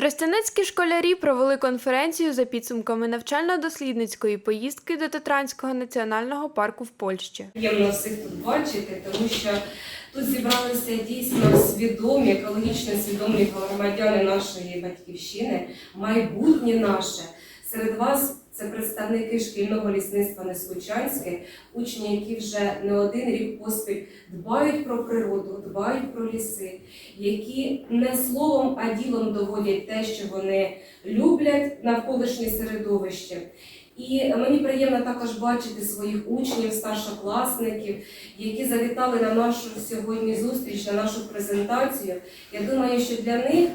Тростянецькі школярі провели конференцію за підсумками навчально-дослідницької поїздки до Татранського національного парку в Польщі. Приємно всіх тут бачити, тому що тут зібралися дійсно свідомі, екологічно свідомі громадяни нашої батьківщини, майбутнє наше. Серед вас це представники шкільного лісництва Неслучанське, учні, які вже не один рік поспіль дбають про природу, дбають про ліси, які не словом, а ділом доводять те, що вони люблять навколишнє середовище. І мені приємно також бачити своїх учнів, старшокласників, які завітали на нашу сьогодні зустріч, на нашу презентацію. Я думаю, що для них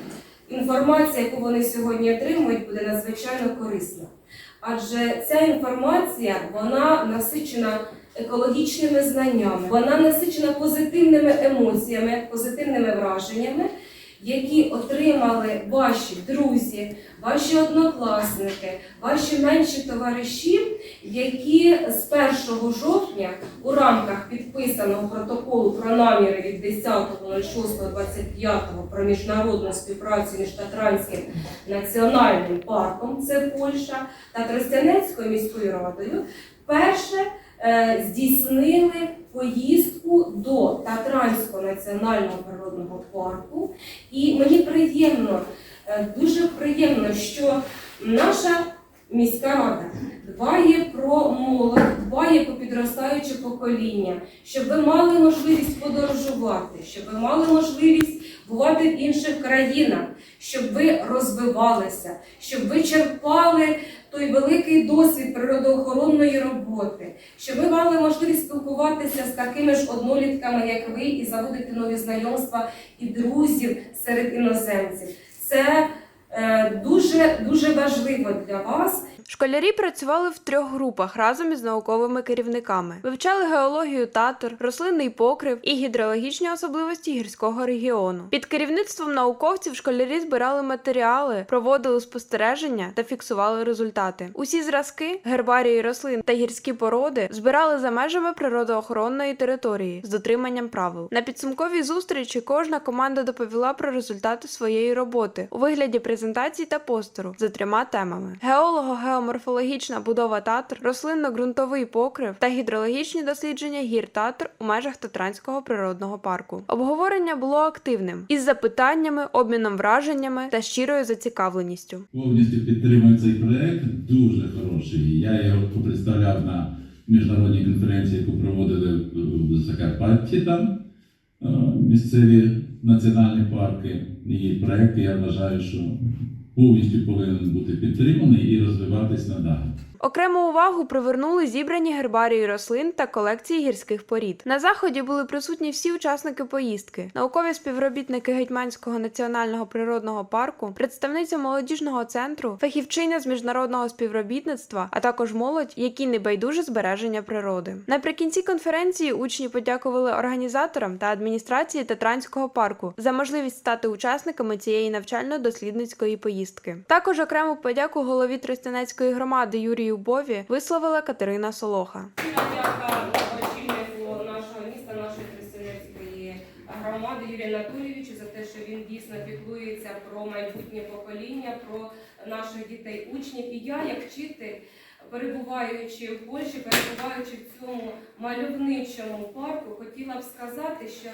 інформація, яку вони сьогодні отримують, буде надзвичайно корисна. Адже ця інформація вона насичена екологічними знаннями, вона насичена позитивними емоціями, позитивними враженнями, які отримали ваші друзі, ваші однокласники, ваші менші товариші, які з 1 жовтня у рамках підписаного протоколу про наміри від 10.06.25 про міжнародну співпрацю між Татранським національним парком, це Польща, та Тростянецькою міською радою, перше е, здійснили поїздку до Татранського національного природного парку. І мені приємно, е, дуже приємно, що наша міська рада дбає про молодь, дбає про підростаюче покоління, щоб ви мали можливість подорожувати, щоб ви мали можливість бувати в інших країнах, щоб ви розвивалися, щоб ви черпали той великий досвід природоохоронної роботи, що ви мали можливість спілкуватися з такими ж однолітками, як ви, і заводити нові знайомства і друзів серед іноземців. Це е, дуже дуже важливо для вас. Школярі працювали в трьох групах разом із науковими керівниками, вивчали геологію татор, рослинний покрив і гідрологічні особливості гірського регіону. Під керівництвом науковців школярі збирали матеріали, проводили спостереження та фіксували результати. Усі зразки, гербарії рослин та гірські породи збирали за межами природоохоронної території з дотриманням правил. На підсумковій зустрічі кожна команда доповіла про результати своєї роботи у вигляді презентацій та постеру за трьома темами: геолого-геоморфологічна будова татр, рослинно-ґрунтовий покрив та гідрологічні дослідження гір татр у межах Татранського природного парку. Обговорення було активним із запитаннями, обміном враженнями та щирою зацікавленістю. Повністю підтримую цей проект, дуже хороший. Я його представляв на міжнародній конференції, яку проводили в Закарпатті там е, місцеві національні парки. І проект, я вважаю, що повністю повинен бути підтриманий і розвиватись надалі. Окрему увагу привернули зібрані гербарії рослин та колекції гірських порід. На заході були присутні всі учасники поїздки, наукові співробітники Гетьманського національного природного парку, представниця молодіжного центру, фахівчиня з міжнародного співробітництва, а також молодь, які не байдуже збереження природи. Наприкінці конференції учні подякували організаторам та адміністрації Татранського парку за можливість стати учасниками цієї навчально-дослідницької поїздки. Також окрему подяку голові Тростянецької громади Юрію Бові висловила Катерина Солоха. Тростянецької громади Юрію Анатолійовичу за те, що він дійсно піклується про майбутнє покоління, про наших дітей, учнів. І я, як вчитель, перебуваючи в Польщі, перебуваючи в цьому мальовничому парку, хотіла б сказати, що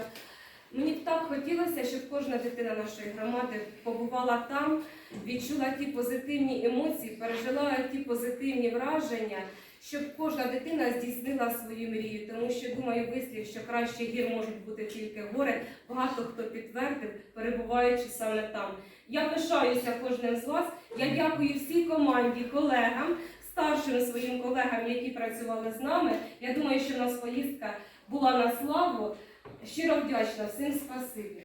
мені б так хотілося, щоб кожна дитина нашої громади побувала там, відчула ті позитивні емоції, пережила ті позитивні враження, щоб кожна дитина здійснила свою мрію. Тому що думаю, вислів, що краще гір можуть бути тільки гори. Багато хто підтвердив, перебуваючи саме там. Я пишаюся кожним з вас. Я дякую всій команді, колегам, старшим своїм колегам, які працювали з нами. Я думаю, що в нас поїздка була на славу. Щиро вдячна всім спасибі.